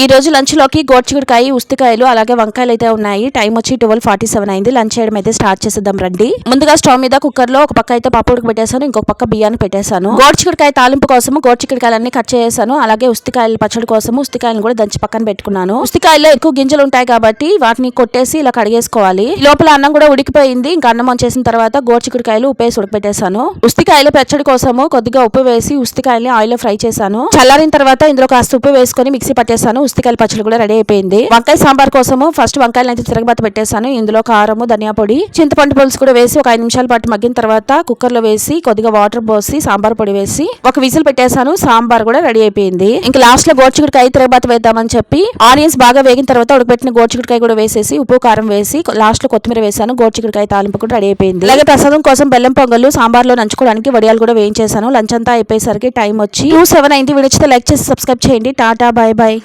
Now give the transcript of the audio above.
ఈ రోజు లంచ్లోకి గోడ్చిగుడికాయ ఉస్తికాయలు అలాగే వంకాయలు అయితే ఉన్నాయి. టైం వచ్చి ట్వెల్వ్ ఫార్టీ సెవెన్ అయింది. లంచ్ చేయడం అయితే స్టార్ట్ చేసేద్దాం రండి. ముందుగా స్టవ్ మీద కుక్కర్లో ఒక పక్క అయితే పప్పు పెట్టేశాను ఇంకొక పక్క బియ్యాన్ని పెట్టేశాను. గోడ్చిగుడికాయ తాలింపు కోసం గోడ్చిగుడికాయలన్నీ కట్ చేశాను అలాగే ఉస్తికాయల పచ్చడి కోసం ఉస్తికాయలను కూడా దంచి పక్కన పెట్టుకున్నాను. ఉస్తికాయల్లో ఎక్కువ గింజలు ఉంటాయి కాబట్టి వాటిని కొట్టేసి ఇలా కడిగేసుకోవాలి. లోపల అన్నం కూడా ఉడికిపోయింది. ఇంకా అన్నం వంచేసిన తర్వాత గోడ్చిగుడికాయలు ఉప్పేసి ఉడకపెట్టేశాను ఉస్తికాయల పచ్చడి కోసము కొద్దిగా ఉప్పు వేసి ఉస్తికాయల్ని ఆయిల్ ఫ్రై చేశాను. చల్లారిన తర్వాత ఇందులో కాస్త ఉప్పు వేసుకొని మిక్సీ పట్టేశాను. ఉస్తికాయల పచ్చడి కూడా రెడీ అయిపోయింది. వంకాయ సాంబార్ కోసము ఫస్ట్ వంకాయలు అయితే తిరగబాత పెట్టేశాను. ఇందులో కారము ధనియా పొడి చింతపండు పులుసు కూడా వేసి ఒక ఐదు నిమిషాల పాటు మగ్గిన తర్వాత కుక్కర్లో వేసి కొద్దిగా వాటర్ పోసి సాంబార్ పొడి వేసి ఒక విజిల్ పెట్టేశాను. సాంబార్ కూడా రెడీ అయిపోయింది. ఇంకా లాస్ట్లో గోడ్చిగుడికాయ తిరగబాత వేద్దామని చెప్పి ఆనియన్స్ బాగా వేగిన తర్వాత ఉడకబెట్టిన గోడ్చిగుడికాయ కూడా వేసేసి ఉప్పు కారం వేసి లాస్ట్లో కొత్తిమీర వేసాను. గోడ్చిగుడికాయ తాలింపు కూడా రెడీ అయిపోయింది. అలాగే ప్రసాదం కోసం బెల్లం పొంగల్ సాంబార్లో నంచుకోవడానికి వడియాలు కూడా వేయించేశాను. లంచ్ అంతా అయిపోయేసరికి టైం వచ్చి టూ సెవెన్ అయింది వీడియో లైక్ చేసి సబ్స్క్రైబ్ చేయండి. Tata bye bye.